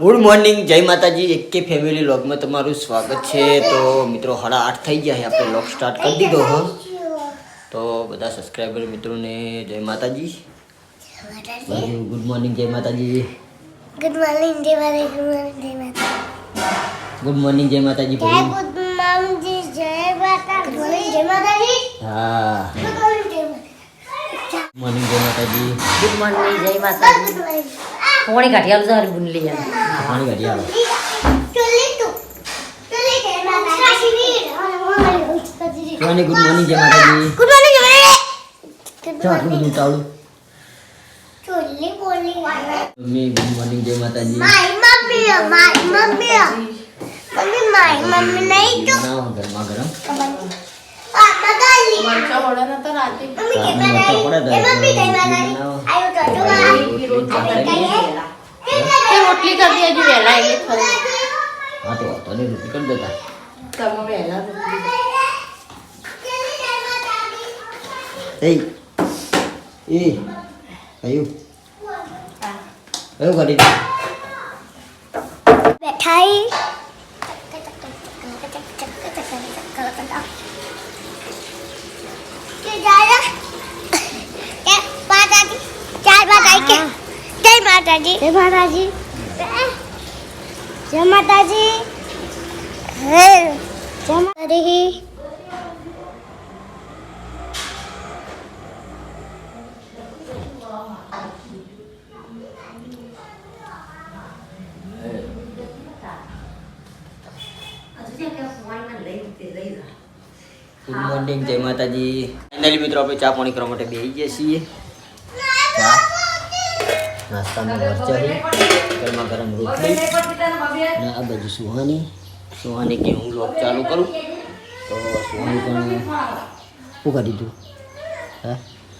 Good morning જય માતાજી એક કે ફેમિલી લોગમાં તમારું સ્વાગત છે તો મિત્રો સાડા આઠ થઈ ગયા છે આપણે લોગ સ્ટાર્ટ કરી દીધો હો તો બધા સબસ્ક્રાઈબર મિત્રોને જય માતાજી ગુડ મોર્નિંગ જય માતાજી ગુડ મોર્નિંગ જય માતા ગુડ મોર્નિંગ જય માતા ગુડ મોર્નિંગ જય માતાજી જય ભાઈ ગુડ મોર્નિંગ જય માતા ગુડ મોર્નિંગ જય માતાજી હા ગુડ મોર્નિંગ જય માતા ગુડ મોર્નિંગ જય માતાજી ગુડ મોર્નિંગ જય માતાજી પોણી કાઢી આલું સારી બુનલી યાર પાણી કાઢી આવો તું ગુડ મોર્નિંગ જય માતાજી ગુડ મોર્નિંગ જય માતા ચાલ આટલું બધું ચલી મમ્મી ગુડ મોર્નિંગ જય માતાજી my mummy my mummy mummy my mummy નહીં તો બનાવો ગરમા ગરમ આ મગાલી મરચા વડા નતા રાતે મમ્મી માતાજી પડે એ મમ્મી જય બનાવો. માતાજી આયો તો રોટલી કરી દેજો વહેલા એટલે ખરું હા, તો વાંધો નહીં, રોટલી કરી દેતા તમે વહેલા રોટલી એ એ આયુ આયુ કરી બેઠાઈ. માતાજી. જય માતાજી. જય માતાજી. હે. જય માતાજી. ગુડ મોર્નિંગ જય માતાજી. ફાઇનલી મિત્રો આપણે ચા પાણી કરવા માટે બેસી ગયા છીએ. નાસ્તામાં મરચા છે ગરમા ગરમ રોટલી અને આ બાજુ સુહાની સુહાની કે હું લોક ચાલુ કરું તો સુહાની પણ શું કરી દીધું હે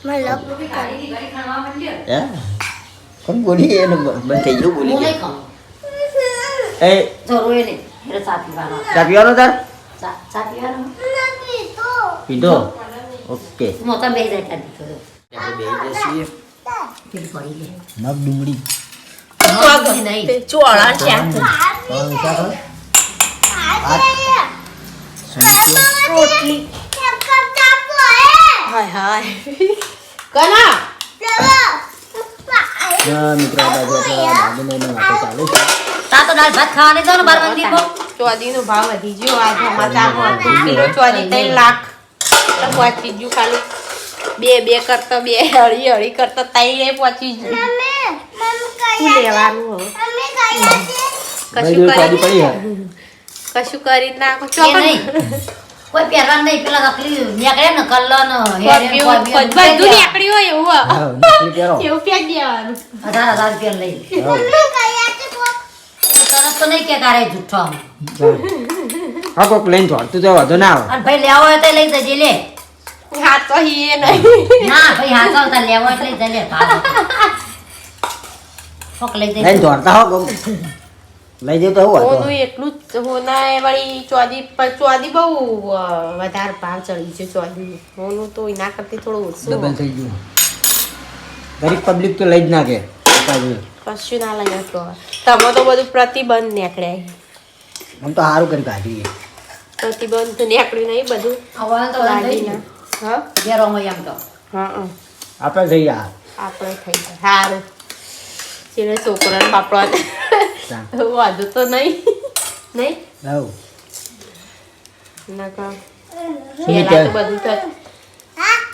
મતલબ હે કોણ બોલી એને બ- બંધ થઈ ગયું બોલી હું નહીં ગયું. ખાઉં એ તો રોય નહીં એટલે ચા પીવાનો ચા પીવાનો તાર ચા ચા પીવાનો પીધો ઓકે મોટા બે જાય કાઢી તો આપણે બેસી ગયા છીએ પીલી પડી ગઈ નવ ડુંગળી. નહીં ચોળા છે. ત્રણ શાક હોય. રોટલી. હાય હાય. કના? ના મિત્રો બાજુ આપણા ચાલુ છે. તા તો દાળ ભાત ખાવાની તો ને બાર મંદિરમાં ચોદી નો ભાવ વધી ગયો. આ સમાચારમાં કિલો ચોદી ત્રણ લાખ. પહોંચી ગયું ખાલી. બે બે કરતો બે હળી હળી કરતો ત્રણે પહોંચી ગયું. શું લેવાનું કશું કરી કશું કરી નાખો. એ કોઈ પહેરવાનું નહીં. પેલા નકલી નીકળે ને કલ્લો ને બધું નીકળ્યું હોય એવું હોય. હા, નીકળી પહેરો. એવું ફેંક દેવાનું. હજાર હજાર રૂપિયા લઈ. તરત તો નહીં કે તારે જુઠ્ઠો હા. કોક લઈને છોડતું તો વાંધો ના આવે. અને ભાઈ લેવો હોય તો લઈ જજે લે. હા તો નહીં ના ભાઈ હા ચાલ લેવો હોય તો લઈ ભાવ. કોક લઈ લઈને દોડતા હો લઈ જતો હું હોનું એટલું જ હોના વળી ચોદી ચોદી બહુ વધારે ભાવ ચડી છે ચોદી. હોનું તો એના કરતી થોડું ડબલ ઓછું થઈ ગયું. ગરીબ પબ્લિક તો લઈ જ નાખે. કશું ના લઈ તો તમે તો બધું પ્રતિબંધ નીકળ્યા આમ તો સારું કરી કાઢી પ્રતિબંધ તો નીકળ્યું નહીં બધું હવે તો. હા? ઘેરો એમ તો. હા હા. આપણે થઈ ગયા આપણે થઈ જાય. સારું ચીને છોકરાને ચાલ. વાંધો તો નહીં. નહીં? હવ. નકર. બધું તો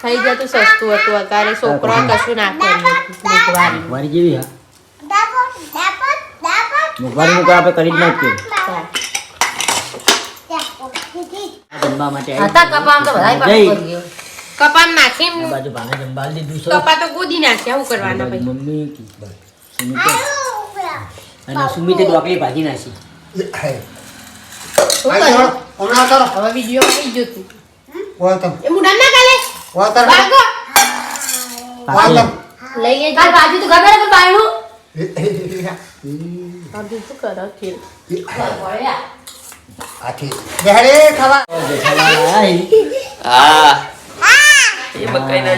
થઈ જતું સસ્તું હતું. અત્યારે છોકરા કશું ના કર્યું મોંઘવારી. મોંઘવારી આપણે કરી જ નાખીએ. જમવા માટે આવી હતા કપામાં તો બધાય કરી ગયો. કપામાં નાખી બાજુ ભાને જમવા દીધું છે. કપા તો ગોદી નાખે આવું કરવાના ભાઈ. મમ્મી. સુમિતે. અને સુમિતે ડોકલી ભાજી નાખી. હમણાં કરો હવે વીડિયો આવી ગયો તું એ મુડા ના કાલે ભાગો. ભાજી. લઈ કાલ બાજુ તો ખબર હે બાયણું. ભાભી શું કરો? ખીર જેઠાલાલ આયા હી. હા. એ મકાઈ ના?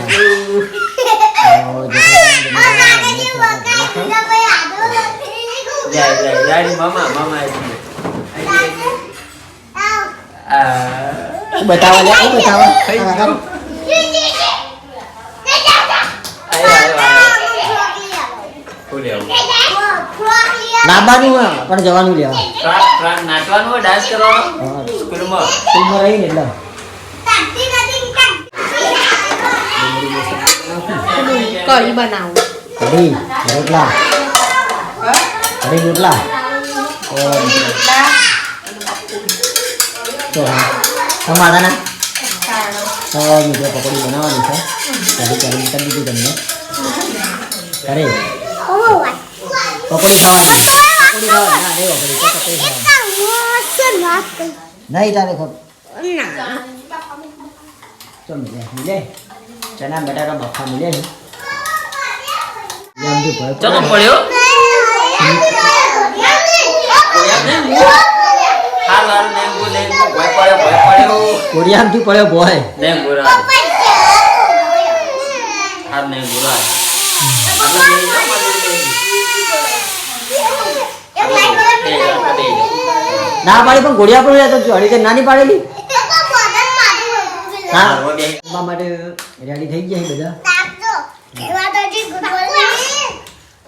લાવવાનું પણ જવાનું લેવા નાચવાનું હોય ડાન્સ કરવાનો. સ્કૂલમાં? સ્કૂલમાં રહીને એટલે. કઢી બનાવું. કઢી રોટલા. કઢી રોટલા. તો હા ટમાટાના તો બીજો પકોડી બનાવવાની છે. કઢી કરી કરી દીધું તમને. કરે પકોડી ખાવાની. પકોડી ખાવાની ના નહીં પકોડી તો ખાવાની નહીં તારે ખબર તો મિલે મિલે ચના બટાકા બફા મિલે ચલો પડ્યો ભય પડ્યો ભય પડ્યો કોરિયામથી પડ્યો ભોય લેંગુ રા હાલ લેંગુ રા ના પાડી પણ ઘોડિયા પણ રહેતો છું હળી નાની પાડેલી? હા. માટે રેડી થઈ ગયા બધા.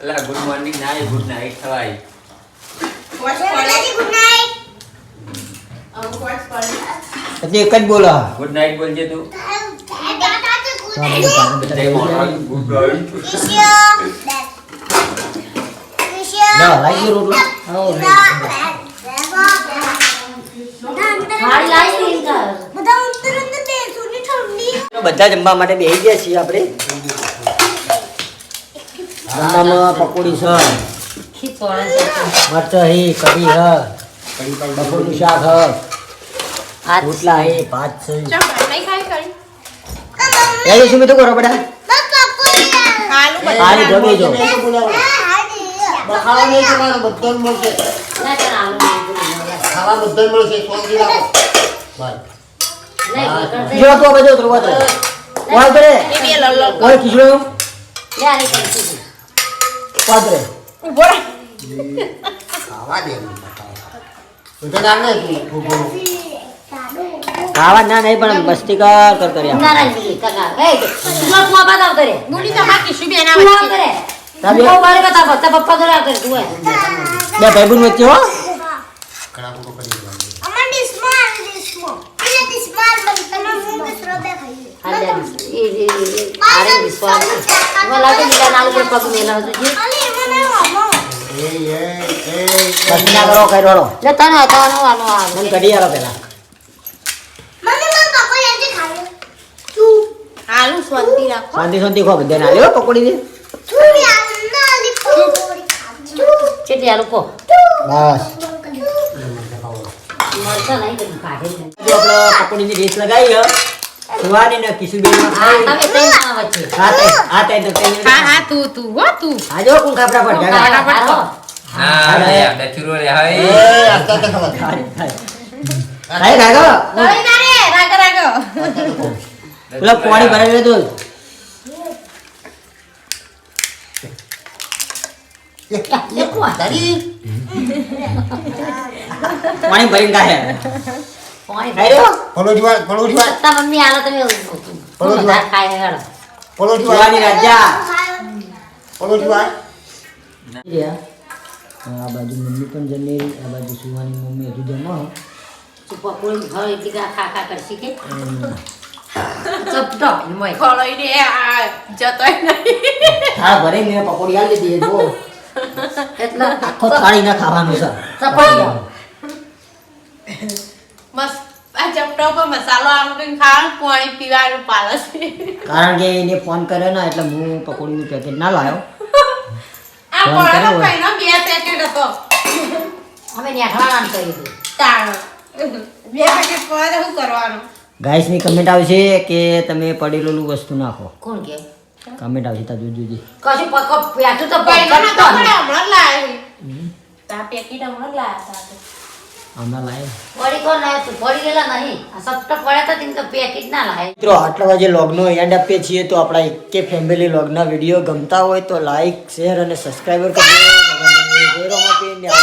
અલા ગુડ મોર્નિંગ ના ગુડ નાઈટ થવાય પછી એક જ બોલો. ગુડ નાઈટ બોલજે તું. ગુડ નાઈટ લો, લાગી રોટલો. તો બધા જમવા માટે બેસી ગયા છીએ આપણે. જમવામાં પકોડી છે. મરચાં હે કઢી હ. બપોરનું શાક હ. આ રોટલા હે ભાત છે. ખાઈ શું તો કરો બધા. આલુ જમી જો ના ચાલ આલુ નહીં, નહીં, જો તો બધો તો વાત કોણ કરે એ બે લલ્લો કોઈ ખીચડો. લે આની કરી દીધી. પાદરે ઊભો રહે. ખાવા ના નહીં પણ મસ્તી કર કર કર્યા ના, ના, નહીં, કાકા. એ, તું આ કુવા બતાવ કરે. મુની તો માં સુબે ના કરે. તાબે. ભાઈ. બે ભાઈબંધ વચ્ચે હો. શાંતિ શાંતિ ખો બધાને. આલ્યો દે કેટલી આલુ કહો. બસ. મરચાં નહીં નહીં. જો આપણે પકોડીની રેસ લગાવી સુવાની ને કિશુબેન આ તમે ત્રણ જણા વચ્ચે. હા તે હા તે તો તે હા હા તું તું હો તું. આજો કોણ ખાપરા પર? જાગા ફટાફટ હા લે આપણે ચૂરો રે હવે ખાઈ ખાગો દળી ના રે રાગ રાગ પેલા પાણી ભરાઈ લેતો પાણી ભરીને ખાય પાણી ખાઈ રહ્યો સત્તા મમ્મી આલો તમે વધારે ખાય હેડો. સુવાની રાજા આ બાજુ મમ્મી પણ જમી રહી આ બાજુ સુવાની મમ્મી હજુ જમો તું પકોડી ઘર એટલી ખા ખા કરશી કે ચપટો મોય ખોળોઈ આ જતોય નહીં હા ભરે મેં પકોડી આલી દીધી જો એટલે આખો થાળી ના ખાવાનું છે. ચપાટી મસ્ત. આ ચપટો પર મસાલો આમ કઈ ખાવાનું પાણી પીવાનું પાલસ. કારણ કે એને ફોન કર્યો ને એટલે હું પકોડીનું પેકેટ ના લાવ્યો. આ હોય. કઈનો બે પેકેટ હતો. અમે નેઠાણાનું કર્યું હતું તાણ. બે પેકેટ પડે શું કરવાનું? ગાઈસની કમેન્ટ આવશે કે તમે પડેલું વસ્તુ નાખો. કોણ કે? કમેન્ટ આવશે તા જોજો જી કશું પકો પ્યાતું તો પકડતો નતો હમણાં લાય પેકેટ હમણાં લાવે પડી કોણ લાવ્યો તું? પડી ગયેલા નહીં. આ સપટો પડ્યા તો તેમ તો પેકેટ ના લાવે મિત્રો આટલા વાગે લોગનો એન્ડ આપીએ છીએ તો આપણા એકે ફેમિલી લોગના વીડિયો ગમતા હોય તો લાઈક શેર અને સબસ્ક્રાઈબર કરજો. ને હવે